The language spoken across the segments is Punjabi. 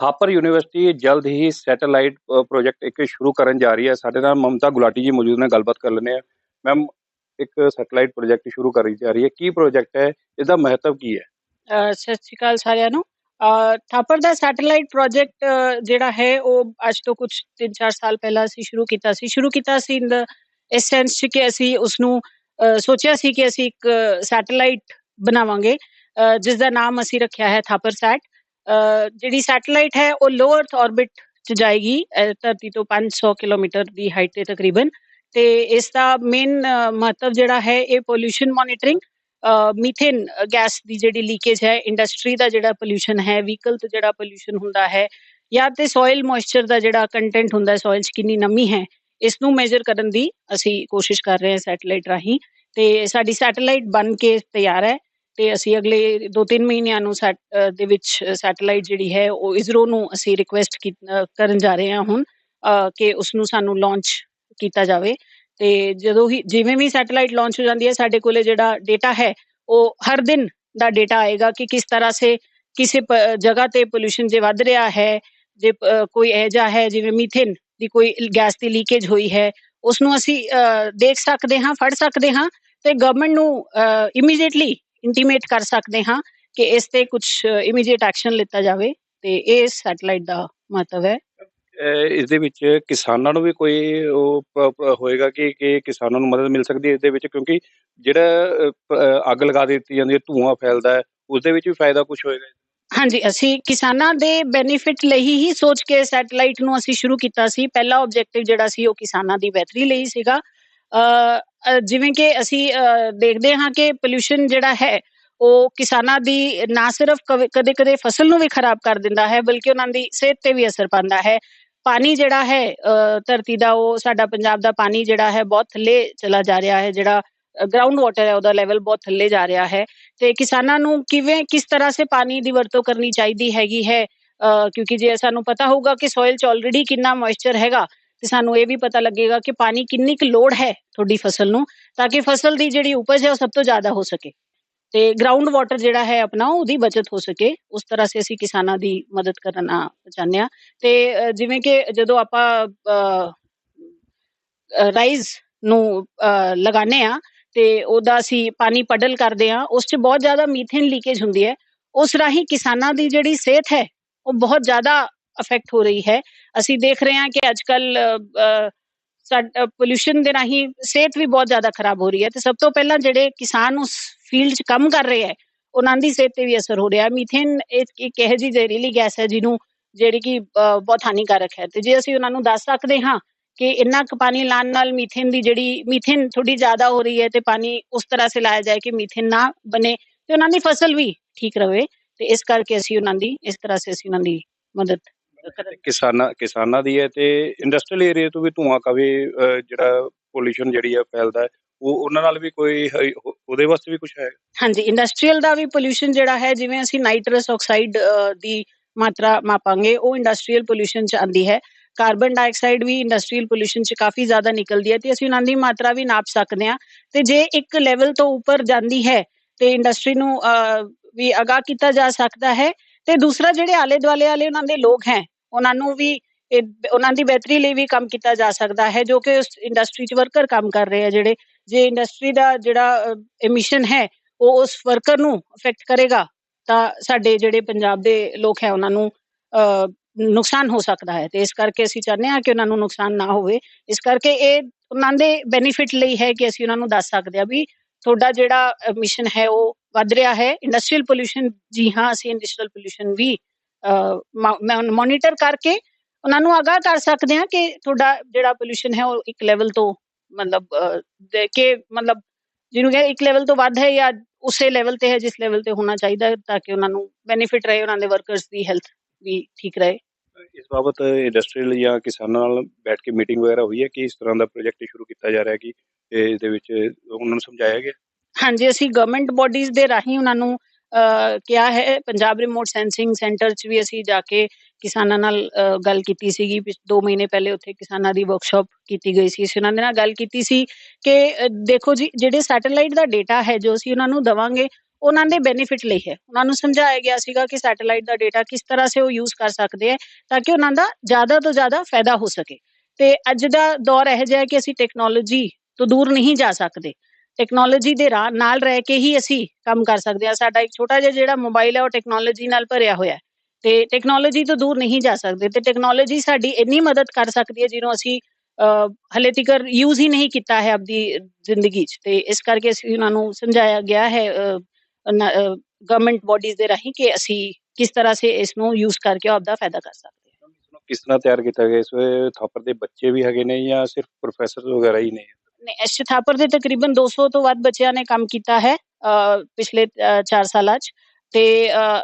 ਥਾਪਰ ਯੂਨੀਵਰਸਿਟੀ ਜਲਦ ਹੀ ਸੈਟੇਲਾਈਟ ਪ੍ਰੋਜੈਕਟ ਇੱਕ ਸ਼ੁਰੂ ਕਰਨ ਜਾ ਰਹੀ ਹੈ। ਸਾਡੇ ਨਾਲ ਮਮਤਾ ਗੁਲਾਟੀ ਜੀ ਮੌਜੂਦ ਨੇ ਗੱਲਬਾਤ ਕਰ ਲੈਂਦੇ ਆ ਮੈਮ ਇੱਕ ਸੈਟੇਲਾਈਟ ਪ੍ਰੋਜੈਕਟ ਸ਼ੁਰੂ ਕਰੀ ਜਾ ਰਹੀ ਹੈ। ਕੀ ਪ੍ਰੋਜੈਕਟ ਹੈ? ਇਹਦਾ ਮਹੱਤਵ ਕੀ ਹੈ? ਸਤਿ ਸ਼੍ਰੀ ਅਕਾਲ ਸਾਰਿਆਂ ਨੂੰ। ਥਾਪਰ ਦਾ ਸੈਟੇਲਾਈਟ ਪ੍ਰੋਜੈਕਟ ਜਿਹੜਾ ਹੈ ਉਹ ਅੱਜ ਤੋਂ ਕੁਝ 3-4 ਸਾਲ ਪਹਿਲਾਂ ਅਸੀਂ ਸ਼ੁਰੂ ਕੀਤਾ ਸੀ। ਸ਼ੁਰੂ ਕੀਤਾ ਸੀ ਇਨ ਦ ਇਸ ਸੈਂਸ ਕਿ ਅਸੀਂ ਉਸ ਨੂੰ ਸੋਚਿਆ ਸੀ ਕਿ ਅਸੀਂ ਇੱਕ ਸੈਟੇਲਾਈਟ ਬਣਾਵਾਂਗੇ। ਅ, ਜਿਸ ਦਾ ਨਾਮ ਅਸੀਂ ਰੱਖਿਆ ਹੈ ਥਾਪਰ ਸੈਟ। ਜਿਹੜੀ ਸੈਟੇਲਾਈਟ ਹੈ, ਉਹ ਲੋ ਅਰਥ ਆਰਬਿਟ ਚ ਜਾਏਗੀ ਧਰਤੀ ਤੋਂ 500 ਕਿਲੋਮੀਟਰ ਦੀ ਹਾਈਟ ਤੇ ਤਕਰੀਬਨ। ਤੇ ਇਸ ਦਾ ਮੇਨ ਮਹੱਤਵ ਜਿਹੜਾ ਹੈ, ਇਹ ਪੋਲੂਸ਼ਨ ਮੋਨੀਟਰਿੰਗ ਮੀਥੇਨ ਗੈਸ ਦੀ ਜਿਹੜੀ ਲੀਕੇਜ ਹੈ ਇੰਡਸਟਰੀ ਦਾ ਜਿਹੜਾ ਪੋਲੂਸ਼ਨ ਹੈ ਵਹੀਕਲ ਤੋਂ ਜਿਹੜਾ ਪੋਲੂਸ਼ਨ ਹੁੰਦਾ ਹੈ, ਜਾਂ ਤੇ ਸੋਇਲ ਮੋਇਸਚਰ ਦਾ ਜਿਹੜਾ ਕੰਟੈਂਟ ਹੁੰਦਾ ਹੈ ਸੋਇਲ 'ਚ ਕਿੰਨੀ ਨਮੀ ਹੈ, ਇਸ ਨੂੰ ਮੇਜ਼ਰ ਕਰਨ ਦੀ ਅਸੀਂ ਕੋਸ਼ਿਸ਼ ਕਰ ਰਹੇ ਹਾਂ ਸੈਟੇਲਾਈਟ ਰਾਹੀਂ। ਤੇ ਸਾਡੀ ਸੈਟੇਲਾਈਟ ਬਣ ਕੇ ਤਿਆਰ ਹੈ। ਤੇ ਅਸੀਂ ਅਗਲੇ 2-3 ਮਹੀਨਿਆਂ ਨੂੰ ਸੈਟ ਦੇ ਵਿੱਚ ਸੈਟੇਲਾਈਟ ਜਿਹੜੀ ਹੈ, ਉਹ ਇਸਰੋ ਨੂੰ ਅਸੀਂ ਰਿਕੁਐਸਟ ਕਰਨ ਜਾ ਰਹੇ ਹਾਂ ਹੁਣ ਕਿ ਉਸ ਨੂੰ ਸਾਨੂੰ ਲਾਂਚ ਕੀਤਾ ਜਾਵੇ। ਤੇ ਜਦੋਂ ਹੀ, ਜਿਵੇਂ ਵੀ ਸੈਟੇਲਾਈਟ ਲਾਂਚ ਹੋ ਜਾਂਦੀ ਹੈ, ਸਾਡੇ ਕੋਲੇ ਜਿਹੜਾ ਡਾਟਾ ਹੈ, ਉਹ ਹਰ ਦਿਨ ਦਾ ਡਾਟਾ ਆਏਗਾ ਕਿ ਕਿਸ ਤਰ੍ਹਾਂ ਸੇ ਕਿਸੇ ਪ- ਜਗ੍ਹਾ ਤੇ ਪੋਲੂਸ਼ਨ ਜੇ ਵੱਧ ਰਿਹਾ ਹੈ, ਜੇ ਕੋਈ ਇਹੋ ਹੈ, ਜਿਵੇਂ ਮੀਥੇਨ ਦੀ ਕੋਈ ਗੈਸ ਦੀ ਲੀਕੇਜ ਹੋਈ ਹੈ ਉਸ ਨੂੰ ਅਸੀਂ ਦੇਖ ਸਕਦੇ ਹਾਂ, ਫੜ ਸਕਦੇ ਹਾਂ ਤੇ ਗਵਰਨਮੈਂਟ ਨੂੰ ਇਮੀਡੀਏਟਲੀ ਇੰਟੀਮੇਟ ਕਰ ਸਕਦੇ ਹਾਂ ਕਿ ਇਸ ਤੇ ਕੁਝ ਇਮੀਡੀਏਟ ਐਕਸ਼ਨ ਲਿੱਤਾ ਜਾਵੇ ਤੇ ਇਹ ਸੈਟੇਲਾਈਟ ਦਾ ਮਹੱਤਵ ਹੈ। ਇਸ ਦੇ ਵਿੱਚ ਕਿਸਾਨਾਂ ਨੂੰ ਵੀ ਕੋਈ ਉਹ ਹੋਏਗਾ ਕਿ ਕਿ ਕਿਸਾਨਾਂ ਨੂੰ ਮਦਦ ਮਿਲ ਸਕਦੀ ਹੈ ਇਸ ਦੇ ਵਿੱਚ ਕਿਉਂਕਿ ਜਿਹੜਾ ਅੱਗ ਲਗਾ ਦਿੱਤੀ ਜਾਂਦੀ ਹੈ ਧੂਆਂ ਫੈਲਦਾ ਹੈ ਉਸ ਦੇ ਵਿੱਚ ਵੀ ਫਾਇਦਾ ਕੁਝ ਹੋਏਗਾ। ਹਾਂਜੀ ਅਸੀਂ ਕਿਸਾਨਾਂ ਦੇ ਬੈਨੀਫਿਟ ਲਈ ਹੀ ਸੋਚ ਕੇ ਸੈਟੇਲਾਈਟ ਨੂੰ ਅਸੀਂ ਸ਼ੁਰੂ ਕੀਤਾ ਸੀ। ਪਹਿਲਾ ਆਬਜੈਕਟਿਵ ਜਿਹੜਾ ਸੀ ਉਹ ਕਿਸਾਨਾਂ ਦੀ ਬਿਹਤਰੀ ਲਈ ਸੀਗਾ। ਜਿਵੇਂ ਕਿ ਅਸੀਂ ਦੇਖਦੇ ਹਾਂ ਕਿ ਪੋਲੂਸ਼ਨ ਜਿਹੜਾ ਹੈ, ਉਹ ਕਿਸਾਨਾਂ ਦੀ ਨਾ ਸਿਰਫ ਕਦੇ ਕਦੇ ਫਸਲ ਨੂੰ ਵੀ ਖਰਾਬ ਕਰ ਦਿੰਦਾ ਹੈ, ਬਲਕਿ ਉਹਨਾਂ ਦੀ ਸਿਹਤ ਤੇ ਵੀ ਅਸਰ ਪਾਉਂਦਾ ਹੈ। ਪਾਣੀ ਜਿਹੜਾ ਹੈ ਧਰਤੀ ਦਾ, ਉਹ ਸਾਡਾ ਪੰਜਾਬ ਦਾ ਪਾਣੀ ਜਿਹੜਾ ਹੈ, ਬਹੁਤ ਥੱਲੇ ਚਲਾ ਜਾ ਰਿਹਾ ਹੈ, ਜਿਹੜਾ ਗਰਾਊਂਡ ਵਾਟਰ ਹੈ, ਉਹਦਾ ਲੈਵਲ ਬਹੁਤ ਥੱਲੇ ਜਾ ਰਿਹਾ ਹੈ। ਤੇ ਕਿਸਾਨਾਂ ਨੂੰ ਕਿਵੇਂ, ਕਿਸ ਤਰ੍ਹਾਂ ਸੇ ਪਾਣੀ ਦੀ ਵਰਤੋਂ ਕਰਨੀ ਚਾਹੀਦੀ ਹੈਗੀ ਹੈ? ਕਿਉਂਕਿ ਜੇ ਸਾਨੂੰ ਪਤਾ ਹੋਊਗਾ ਕਿ ਸੋਇਲ 'ਚ ਆਲਰੇਡੀ ਕਿੰਨਾ ਮੋਇਸਚਰ ਹੈਗਾ ਤੇ ਸਾਨੂੰ ਇਹ ਵੀ ਪਤਾ ਲੱਗੇਗਾ ਕਿ ਪਾਣੀ ਕਿੰਨੀ ਕੁ ਲੋੜ ਹੈ ਤੁਹਾਡੀ ਫਸਲ ਨੂੰ, ਤਾਂ ਕਿ ਫਸਲ ਦੀ ਜਿਹੜੀ ਉਪਜ ਹੈ ਉਹ ਸਭ ਤੋਂ ਜ਼ਿਆਦਾ ਹੋ ਸਕੇ। ਤੇ ਗਰਾਊਂਡ ਵਾਟਰ ਜਿਹੜਾ ਹੈ ਆਪਣਾ, ਉਹਦੀ ਬਚਤ ਹੋ ਸਕੇ। ਉਸ ਤਰ੍ਹਾਂ ਸੇ ਅਸੀਂ ਕਿਸਾਨਾਂ ਦੀ ਮਦਦ ਕਰਨਾ ਚਾਹੁੰਦੇ ਹਾਂ। ਤੇ ਜਿਵੇਂ ਕਿ ਜਦੋਂ ਆਪਾਂ ਰਾਈਜ਼ ਨੂੰ ਲਗਾਉਂਦੇ ਆ ਤੇ ਉਹਦਾ ਅਸੀਂ ਪਾਣੀ ਪਡਲ ਕਰਦੇ ਆ ਉਸ 'ਚ ਬਹੁਤ ਜ਼ਿਆਦਾ ਮੀਥੇਨ ਲੀਕੇਜ ਹੁੰਦੀ ਹੈ। ਉਸ ਰਾਹੀਂ ਕਿਸਾਨਾਂ ਦੀ ਜਿਹੜੀ ਸਿਹਤ ਹੈ, ਉਹ ਬਹੁਤ ਜ਼ਿਆਦਾ ਅਫੈਕਟ ਹੋ ਰਹੀ ਹੈ। ਅਸੀਂ ਦੇਖ ਰਹੇ ਹਾਂ ਕਿ ਅੱਜ ਕੱਲ ਪੋਲੂਸ਼ਨ ਦੇ ਰਾਹੀਂ ਸਿਹਤ ਵੀ ਬਹੁਤ ਜ਼ਿਆਦਾ ਖਰਾਬ ਹੋ ਰਹੀ ਹੈ ਤੇ ਸਭ ਤੋਂ ਪਹਿਲਾਂ ਜਿਹੜੇ ਕਿਸਾਨ ਉਸ ਫੀਲਡ 'ਚ ਕੰਮ ਕਰ ਰਹੇ ਹੈ, ਉਹਨਾਂ ਦੀ ਸਿਹਤ ਤੇ ਵੀ ਅਸਰ ਹੋ ਰਿਹਾ ਮੀਥੇਨ ਇੱਕ ਇਹੋ ਜਿਹੀ ਜ਼ਹਿਰੀਲੀ ਗੈਸ ਹੈ ਜਿਹਨੂੰ ਜਿਹੜੀ ਕਿ ਬਹੁਤ ਹਾਨੀਕਾਰਕ ਹੈ। ਤੇ ਜੇ ਅਸੀਂ ਉਹਨਾਂ ਨੂੰ ਦੱਸ ਸਕਦੇ ਹਾਂ ਕਿ ਇੰਨਾ ਕੁ ਪਾਣੀ ਲਾਣ ਨਾਲ ਮੀਥੇਨ ਦੀ ਜਿਹੜੀ ਮੀਥੇਨ ਥੋੜੀ ਜ਼ਿਆਦਾ ਹੋ ਰਹੀ ਹੈ ਤੇ ਪਾਣੀ ਉਸ ਤਰ੍ਹਾਂ ਸੇ ਲਾਇਆ ਜਾਏ ਕਿ ਮੀਥੇਨ ਨਾ ਬਣੇ ਤੇ ਉਹਨਾਂ ਦੀ ਫਸਲ ਵੀ ਠੀਕ ਰਵੇ ਤੇ ਇਸ ਕਰਕੇ ਅਸੀਂ ਉਹਨਾਂ ਦੀ, ਇਸ ਤਰ੍ਹਾਂ ਸੇ ਅਸੀਂ ਉਹਨਾਂ ਦੀ ਮਦਦ ਕਿਸਾਨਾਂ ਕਿਸਾਨਾਂ ਦੀ ਹੈ ਤੇ ਇੰਡਸਟਰੀਅਲ ਏਰੀਆ ਤੋਂ ਵੀ ਧੂਆਂ ਅਹ, ਜਿਹੜਾ ਪੋਲੂਸ਼ਨ ਜਿਹੜੀ ਹੈ ਫੈਲਦਾ ਹੈ ਉਹ ਉਹਨਾਂ ਨਾਲ ਵੀ ਕੋਈ ਉਹਦੇ ਵਾਸਤੇ ਵੀ ਕੁਝ ਹੈ? ਹਾਂਜੀ ਇੰਡਸਟਰੀਅਲ ਦਾ ਵੀ ਪੋਲੂਸ਼ਨ ਜਿਹੜਾ ਹੈ ਜਿਵੇਂ ਅਸੀਂ ਨਾਈਟਰਸ ਆਕਸਾਈਡ ਦੀ ਮਾਤਰਾ ਮਾਪਾਂਗੇ ਉਹ ਇੰਡਸਟਰੀਅਲ ਪੋਲੂਸ਼ਨ ਚ ਆਂਦੀ ਹੈ। ਕਾਰਬਨ ਡਾਈਆਕਸਾਈਡ ਵੀ ਇੰਡਸਟਰੀਅਲ ਪੋਲੂਸ਼ਨ ਚ ਕਾਫੀ ਜ਼ਿਆਦਾ ਨਿਕਲਦੀ ਹੈ ਤੇ ਅਸੀਂ ਉਹਨਾਂ ਦੀ ਮਾਤਰਾ ਵੀ ਨਾਪ ਸਕਦੇ ਹਾਂ। ਤੇ ਜੇ ਇੱਕ ਲੈਵਲ ਤੋਂ ਉੱਪਰ ਜਾਂਦੀ ਹੈ ਤੇ ਇੰਡਸਟਰੀ ਨੂੰ ਵੀ ਅਗਾਹ ਕੀਤਾ ਜਾ ਸਕਦਾ ਹੈ ਤੇ ਦੂਸਰਾ ਜਿਹੜੇ ਆਲੇ ਦੁਆਲੇ ਵਾਲੇ ਉਹਨਾਂ ਦੇ ਲੋਕ ਹੈ ਉਹਨਾਂ ਨੂੰ ਵੀ ਉਹਨਾਂ ਦੀ ਬਿਹਤਰੀ ਲਈ ਵੀ ਕੰਮ ਕੀਤਾ ਜਾ ਸਕਦਾ ਹੈ ਜੋ ਕਿ ਉਸ ਇੰਡਸਟਰੀ 'ਚ ਵਰਕਰ ਕੰਮ ਕਰ ਰਹੇ ਆ ਜਿਹੜੇ ਜੇ ਇੰਡਸਟਰੀ ਦਾ ਜਿਹੜਾ ਐਮਿਸ਼ਨ ਹੈ ਉਹ ਉਸ ਵਰਕਰ ਨੂੰ ਅਫੈਕਟ ਕਰੇਗਾ ਤਾਂ ਸਾਡੇ ਜਿਹੜੇ ਪੰਜਾਬ ਦੇ ਲੋਕ ਹੈ ਉਹਨਾਂ ਨੂੰ ਅਹ, ਨੁਕਸਾਨ ਹੋ ਸਕਦਾ ਹੈ। ਤੇ ਇਸ ਕਰਕੇ ਅਸੀਂ ਚਾਹੁੰਦੇ ਹਾਂ ਕਿ ਉਹਨਾਂ ਨੂੰ ਨੁਕਸਾਨ ਨਾ ਹੋਵੇ। ਇਸ ਕਰਕੇ ਇਹ ਉਹਨਾਂ ਦੇ ਬੈਨੀਫਿਟ ਲਈ ਹੈ ਕਿ ਅਸੀਂ ਉਹਨਾਂ ਨੂੰ ਦੱਸ ਸਕਦੇ ਹਾਂ ਵੀ ਤੁਹਾਡਾ ਜਿਹੜਾ ਮਿਸ਼ਨ ਹੈ ਉਹ ਵੱਧ ਰਿਹਾ ਹੈ। ਇੰਡਸਟਰੀਅਲ ਪੋਲੂਸ਼ਨ ਜੀ ਹਾਂ ਅਸੀਂ ਇੰਡਸਟਰੀਅਲ ਪੋਲੂਸ਼ਨ ਵੀ ਮੋਨੀਟਰ ਕਰਕੇ ਉਹਨਾਂ ਨੂੰ ਅਗਾਹ ਕਰ ਸਕਦੇ ਹਾਂ ਕਿ ਤੁਹਾਡਾ ਜਿਹੜਾ ਪੋਲੂਸ਼ਨ ਹੈ ਉਹ ਇੱਕ ਲੈਵਲ ਤੋਂ ਮਤਲਬ ਕੇ ਮਤਲਬ ਜਿਹਨੂੰ ਕਿ ਇੱਕ ਲੈਵਲ ਤੋਂ ਵੱਧ ਹੈ ਜਾਂ ਉਸੇ ਲੈਵਲ ਤੇ ਹੈ ਜਿਸ ਲੈਵਲ ਤੇ ਹੋਣਾ ਚਾਹੀਦਾ ਹੈ ਤਾਂ ਕਿ ਉਹਨਾਂ ਨੂੰ ਬੈਨੀਫਿਟ ਰਹੇ ਉਹਨਾਂ ਦੇ ਵਰਕਰਸ ਦੀ ਹੈਲਥ ਵੀ ਠੀਕ ਰਹੇ। ਇਸ ਬਾਬਤ ਇੰਡਸਟਰੀਅਲ ਜਾਂ ਕਿਸਾਨਾਂ ਨਾਲ ਬੈਠ ਕੇ ਮੀਟਿੰਗ ਵਗੈਰਾ ਹੋਈ ਹੈ ਕਿ ਇਸ ਤਰ੍ਹਾਂ ਦਾ ਪ੍ਰੋਜੈਕਟ ਸ਼ੁਰੂ ਕੀਤਾ ਜਾ ਰਿਹਾ ਕਿ ਇਸ ਦੇ ਵਿੱਚ ਉਹਨਾਂ ਨੂੰ ਸਮਝਾਇਆ ਗਿਆ? ਹਾਂਜੀ ਅਸੀਂ ਗਵਰਨਮੈਂਟ ਬਾਡੀਜ਼ ਦੇ ਰਾਹੀਂ ਉਹਨਾਂ ਨੂੰ ਕਿਹਾ ਹੈ, ਪੰਜਾਬ ਰਿਮੋਟ ਸੈਂਸਿੰਗ ਸੈਂਟਰ 'ਚ ਵੀ ਅਸੀਂ ਜਾ ਕੇ ਕਿਸਾਨਾਂ ਨਾਲ ਗੱਲ ਕੀਤੀ ਸੀਗੀ 2 ਮਹੀਨੇ ਪਹਿਲੇ ਉੱਥੇ ਕਿਸਾਨਾਂ ਦੀ ਵਰਕਸ਼ਾਪ ਕੀਤੀ ਗਈ ਸੀ। ਅਸੀਂ ਉਹਨਾਂ ਦੇ ਨਾਲ ਗੱਲ ਕੀਤੀ ਸੀ ਕਿ ਦੇਖੋ ਜੀ, ਜਿਹੜੇ ਸੈਟੇਲਾਈਟ ਦਾ ਡਾਟਾ ਹੈ, ਜੋ ਅਸੀਂ ਉਹਨਾਂ ਨੂੰ ਦਵਾਂਗੇ, ਉਹਨਾਂ ਦੇ ਬੈਨੀਫਿਟ ਲਈ ਹੈ। ਉਹਨਾਂ ਨੂੰ ਸਮਝਾਇਆ ਗਿਆ ਸੀਗਾ ਕਿ ਸੈਟੇਲਾਈਟ ਦਾ ਡਾਟਾ ਕਿਸ ਤਰ੍ਹਾਂ ਸੇ ਉਹ ਯੂਜ਼ ਕਰ ਸਕਦੇ ਹੈ, ਤਾਂ ਕਿ ਉਹਨਾਂ ਦਾ ਜ਼ਿਆਦਾ ਤੋਂ ਜ਼ਿਆਦਾ ਫਾਇਦਾ ਹੋ ਸਕੇ। ਤੇ ਅੱਜ ਦਾ ਦੌਰ ਇਹ ਜਿਹਾ ਹੈ ਕਿ ਅਸੀਂ ਟੈਕਨੋਲੋਜੀ ਤੋਂ ਦੂਰ ਨਹੀਂ ਜਾ ਸਕਦੇ। ਟੈਕਨੋਲੋਜੀ ਦੇ ਨਾਲ ਰਹਿ ਕੇ ਹੀ ਅਸੀਂ ਕੰਮ ਕਰ ਸਕਦੇ ਹਾਂ। ਸਾਡਾ ਇੱਕ ਛੋਟਾ ਜਿਹਾ ਜਿਹੜਾ ਮੋਬਾਈਲ ਹੈ ਉਹ ਟੈਕਨੋਲੋਜੀ ਨਾਲ ਭਰਿਆ ਹੋਇਆ ਹੈ। ਤੇ ਟੈਕਨੋਲੋਜੀ ਤੋਂ ਦੂਰ ਨਹੀਂ ਜਾ ਸਕਦੇ ਤੇ ਟੈਕਨੋਲੋਜੀ ਸਾਡੀ ਇੰਨੀ ਮਦਦ ਕਰ ਸਕਦੀ ਹੈ ਜਿਹਨੂੰ ਅਸੀਂ ਹਲੇ ਤੀਕਰ ਯੂਜ਼ ਹੀ ਨਹੀਂ ਕੀਤਾ ਹੈ ਆਪਦੀ ਜ਼ਿੰਦਗੀ 'ਚ। ਤੇ ਇਸ ਕਰਕੇ ਅਸੀਂ ਉਹਨਾਂ ਨੂੰ ਸਮਝਾਇਆ ਗਿਆ ਹੈ ਗਵਰਨਮੈਂਟ ਬਾਡੀਜ਼ ਦੇ ਰਾਹੀਂ ਕਿ ਅਸੀਂ ਕਿਸ ਤਰ੍ਹਾਂ ਸੇ ਇਸ ਨੂੰ ਯੂਜ਼ ਕਰਕੇ ਆਪਦਾ ਫਾਇਦਾ ਕਰ ਸਕਦੇ ਹਾਂ। ਕਿਸ ਤਰ੍ਹਾਂ ਤਿਆਰ ਕੀਤਾ ਗਿਆ? ਇਸ ਵੇ ਥਾਪਰ ਦੇ ਬੱਚੇ ਵੀ ਹੈਗੇ ਨੇ ਜਾਂ ਸਿਰਫ ਪ੍ਰੋਫੈਸਰ ਵਗੈਰਾ ਹੀ ਨੇ? ਨੇ ਇਸ ਥਾਪਰ ਦੇ ਤਕਰੀਬਨ 200 ਤੋਂ ਵੱਧ ਬੱਚਿਆਂ ਨੇ ਕੰਮ ਕੀਤਾ ਹੈ ਪਿਛਲੇ 4 ਸਾਲਾਂ 'ਚ। ਤੇ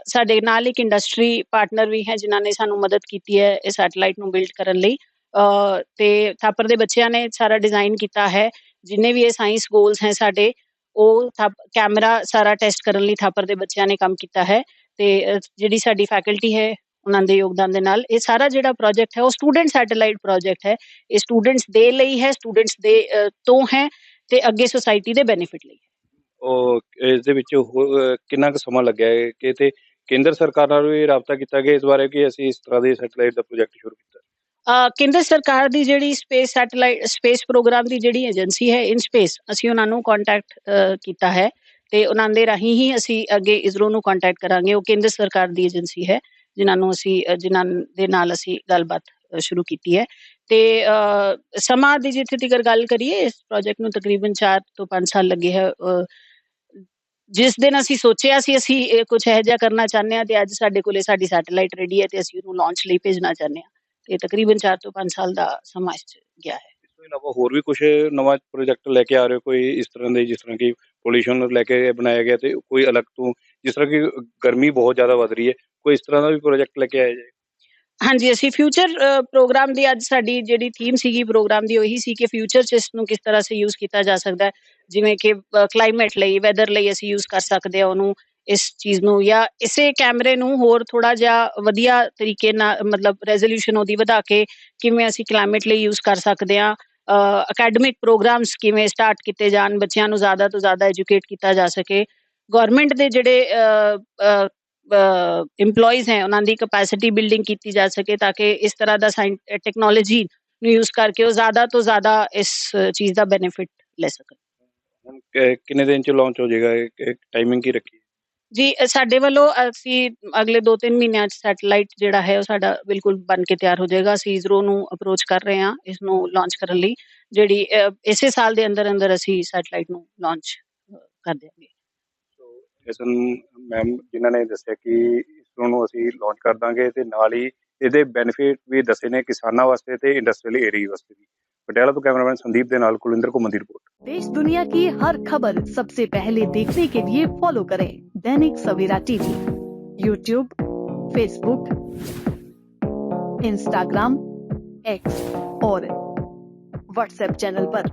ਸਾਡੇ ਨਾਲ ਇੱਕ ਇੰਡਸਟਰੀ ਪਾਰਟਨਰ ਵੀ ਹੈ ਜਿਨ੍ਹਾਂ ਨੇ ਸਾਨੂੰ ਮਦਦ ਕੀਤੀ ਹੈ ਇਹ ਸੈਟੇਲਾਈਟ ਨੂੰ ਬਿਲਡ ਕਰਨ ਲਈ। ਅਹ, ਤੇ ਥਾਪਰ ਦੇ ਬੱਚਿਆਂ ਨੇ ਸਾਰਾ ਡਿਜ਼ਾਈਨ ਕੀਤਾ ਹੈ। ਜਿੰਨੇ ਵੀ ਇਹ ਸਾਇੰਸ ਗੋਲਸ ਹੈ ਸਾਡੇ ਉਹ ਕੈਮਰਾ ਸਾਰਾ ਟੈਸਟ ਕਰਨ ਲਈ ਥਾਪਰ ਦੇ ਬੱਚਿਆਂ ਨੇ ਕੰਮ ਕੀਤਾ ਹੈ। ਤੇ ਜਿਹੜੀ ਸਾਡੀ ਫੈਕਲਟੀ ਹੈ ਉਹਨਾਂ ਦੇ ਯੋਗਦਾਨ ਦੇ ਨਾਲ ਇਹ ਸਾਰਾ ਜਿਹੜਾ ਪ੍ਰੋਜੈਕਟ ਹੈ ਉਹ ਸਟੂਡੈਂਟ ਸੈਟੇਲਾਈਟ ਪ੍ਰੋਜੈਕਟ ਹੈ। ਇਹ ਸਟੂਡੈਂਟਸ ਦੇ ਲਈ ਹੈ ਸਟੂਡੈਂਟਸ ਦੇ ਤੋਂ ਹੈ ਤੇ ਅੱਗੇ ਸੋਸਾਇਟੀ ਦੇ ਬੈਨੀਫਿਟ ਲਈ ਉਹ ਇਸ ਦੇ ਵਿੱਚ ਕਿੰਨਾ ਕੁ ਸਮਾਂ ਲੱਗਿਆ ਹੈ ਕਿ ਤੇ ਕੇਂਦਰ ਸਰਕਾਰ ਨਾਲ ਵੀ ਰਾਬਤਾ ਕੀਤਾ ਗਿਆ ਇਸ ਬਾਰੇ ਕਿ ਅਸੀਂ ਇਸ ਤਰ੍ਹਾਂ ਦੇ ਸੈਟੇਲਾਈਟ ਦਾ ਪ੍ਰੋਜੈਕਟ ਸ਼ੁਰੂ ਕੀਤਾ? ਕੇਂਦਰ ਸਰਕਾਰ ਦੀ ਜਿਹੜੀ ਸਪੇਸ ਸੈਟੇਲਾਈਟ ਸਪੇਸ ਪ੍ਰੋਗਰਾਮ ਦੀ ਜਿਹੜੀ ਏਜੰਸੀ ਹੈ ਇਨ ਸਪੇਸ ਅਸੀਂ ਉਹਨਾਂ ਨੂੰ ਕੰਟੈਕਟ ਕੀਤਾ ਹੈ ਤੇ ਉਹਨਾਂ ਦੇ ਰਾਹੀਂ ਹੀ ਅਸੀਂ ਅੱਗੇ ਇਸਰੋ ਨੂੰ ਕੰਟੈਕਟ ਕਰਾਂਗੇ। ਉਹ ਕੇਂਦਰ ਸਰਕਾਰ ਦੀ ਏਜੰਸੀ ਹੈ। ਜਿਨ੍ਹਾਂ ਨੂੰ ਅਸੀਂ ਜਿਨ੍ਹਾਂ ਦੇ ਨਾਲ ਅਸੀਂ ਗੱਲਬਾਤ ਸ਼ੁਰੂ ਕੀਤੀ ਹੈ। ਤੇ ਸਮਾਂ ਦੀ ਜਿੱਥੇ ਤੱਕ ਗੱਲ ਕਰੀਏ, ਇਸ ਪ੍ਰੋਜੈਕਟ ਨੂੰ ਤਕਰੀਬਨ 4 ਤੋਂ 5 ਸਾਲ ਲੱਗੇ ਹੈ ਜਿਸ ਦਿਨ ਅਸੀਂ ਸੋਚਿਆ ਸੀ, ਅਸੀਂ ਕੁਝ ਇਹੋ ਜਿਹਾ ਕਰਨਾ ਚਾਹੁੰਦੇ ਹਾਂ ਤੇ ਅੱਜ ਸਾਡੇ ਕੋਲੇ ਸਾਡੀ ਸੈਟੇਲਾਈਟ ਰੈਡੀ ਹੈ ਤੇ ਅਸੀਂ ਉਹਨੂੰ ਲਾਂਚ ਲਈ ਭੇਜਣਾ ਚਾਹੁੰਦੇ ਹਾਂ। ਤੇ ਤਕਰੀਬਨ 4 ਤੋਂ 5 ਸਾਲ ਦਾ ਸਮਾਂ ਇਸ ਗਿਆ ਹੈ। ਇਸ ਤੋਂ ਇਲਾਵਾ ਹੋਰ ਵੀ ਕੁਝ ਨਵਾਂ ਪ੍ਰੋਜੈਕਟ ਲੈ ਕੇ ਆ ਰਹੇ ਹੋ? ਕੋਈ ਇਸ ਤਰ੍ਹਾਂ ਦੇ, ਜਿਸ ਤਰ੍ਹਾਂ ਕਿ ਪੋਲੂਸ਼ਨ ਨੂੰ ਲੈ ਕੇ ਬਣਾਇਆ ਗਿਆ ਤੇ ਕੋਈ ਅਲੱਗ ਤੋਂ, ਜਿਸ ਤਰ੍ਹਾਂ ਕਿ ਗਰਮੀ ਬਹੁਤ ਜ਼ਿਆਦਾ ਵੱਧ ਰਹੀ ਹੈ ਕੋਈ ਇਸ ਤਰ੍ਹਾਂ ਦਾ ਵੀ ਪ੍ਰੋਜੈਕਟ ਲੈ ਕੇ ਆਏ ਜੇ? ਹਾਂਜੀ, ਅਸੀਂ ਫਿਊਚਰ ਪ੍ਰੋਗਰਾਮ ਦੀ ਅੱਜ ਸਾਡੀ ਜਿਹੜੀ ਥੀਮ ਸੀਗੀ ਪ੍ਰੋਗਰਾਮ ਦੀ ਉਹੀ ਸੀ ਕਿ ਫਿਊਚਰ 'ਚ ਇਸ ਨੂੰ ਕਿਸ ਤਰ੍ਹਾਂ ਸੇ ਯੂਜ਼ ਕੀਤਾ ਜਾ ਸਕਦਾ ਹੈ। ਜਿਵੇਂ ਕਿ ਕਲਾਈਮੇਟ ਲਈ ਵੈਦਰ ਲਈ ਅਸੀਂ ਯੂਜ਼ ਕਰ ਸਕਦੇ ਹਾਂ ਉਹਨੂੰ ਇਸ ਚੀਜ਼ ਨੂੰ ਜਾਂ ਇਸੇ ਕੈਮਰੇ ਨੂੰ ਹੋਰ ਥੋੜਾ ਜਿਹਾ ਵਧੀਆ ਤਰੀਕੇ ਨਾਲ, ਮਤਲਬ ਰੈਜ਼ੋਲੂਸ਼ਨ ਉਹਦੀ ਵਧਾ ਕੇ ਕਿਵੇਂ ਅਸੀਂ ਕਲਾਈਮੇਟ ਲਈ ਯੂਜ਼ ਕਰ ਸਕਦੇ ਹਾਂ। ਅਕੈਡਮਿਕ ਪ੍ਰੋਗਰਾਮਸ ਕਿਵੇਂ ਸਟਾਰਟ ਕੀਤੇ ਜਾਣ, ਬੱਚਿਆਂ ਨੂੰ ਜ਼ਿਆਦਾ ਤੋਂ ਜ਼ਿਆਦਾ ਐਜੂਕੇਟ ਕੀਤਾ ਜਾ ਸਕੇ। ਗਵਰਨਮੈਂਟ ਦੇ ਜਿਹੜੇ EMPLOYEES ਹੈ ਉਹਨਾਂ ਦੀ ਕੈਪੈਸਿਟੀ ਬਿਲਡਿੰਗ ਕੀਤੀ ਜਾ ਸਕੇ ਤਾਂ ਕਿ ਇਸ ਤਰ੍ਹਾਂ ਦਾ ਟੈਕਨੋਲੋਜੀ ਨੂੰ ਯੂਜ਼ ਕਰਕੇ ਉਹ ਜ਼ਿਆਦਾ ਤੋਂ ਜ਼ਿਆਦਾ ਇਸ ਚੀਜ਼ ਦਾ ਬੈਨੀਫਿਟ ਲੈ ਸਕਣ। ਕਿੰਨੇ ਦਿਨ ਚ ਲਾਂਚ ਹੋ ਜਾਏਗਾ? ਇੱਕ ਟਾਈਮਿੰਗ ਕੀ ਰੱਖੀ? ਜੀ ਸਾਡੇ ਵੱਲੋਂ ਅਸੀਂ ਅਗਲੇ 2-3 ਮਹੀਨਿਆਂ 'ਚ ਸੈਟੇਲਾਈਟ ਜਿਹੜਾ ਹੈ ਉਹ ਸਾਡਾ ਬਿਲਕੁਲ ਬਣ ਕੇ ਤਿਆਰ ਹੋ ਜਾਏਗਾ। ਅਸੀਂ ਇਸਰੋ ਨੂੰ ਅਪਰੋਚ ਕਰ ਰਹੇ ਹਾਂ ਇਸ ਨੂੰ ਲਾਂਚ ਕਰਨ ਲਈ ਜਿਹੜੀ ਇਸੇ ਸਾਲ ਦੇ ਅੰਦਰ ਅੰਦਰ ਅਸੀਂ ਸੈਟੇਲਾਈਟ ਨੂੰ ਲਾਂਚ ਕਰ ਦਿਆਂਗੇ। ਇਸ ਨੂੰ ਮੈਮ ਜਿਨ੍ਹਾਂ ਨੇ ਦੱਸਿਆ ਕਿ ਇਸ ਨੂੰ ਅਸੀਂ ਲਾਂਚ ਕਰ ਦਾਂਗੇ ਤੇ ਨਾਲ ਹੀ ਇਹਦੇ ਬੈਨੀਫਿਟ ਵੀ ਦੱਸੇ ਨੇ ਕਿਸਾਨਾਂ ਵਾਸਤੇ ਤੇ ਇੰਡਸਟਰੀਅਲ ਏਰੀਆ ਵਾਸਤੇ ਵੀ ਪਟਿਆਲਾ ਤੋਂ ਕੈਮਰਾਮੈਨ ਸੰਦੀਪ ਦੇ ਨਾਲ ਕੁਲਿੰਦਰ ਘੁੰਮਣ ਦੀ ਰਿਪੋਰਟ देश दुनिया की हर खबर सबसे पहले देखने के लिए फॉलो करें Dainik Savera TV YouTube Facebook Instagram X और व्हाट्सएप चैनल पर।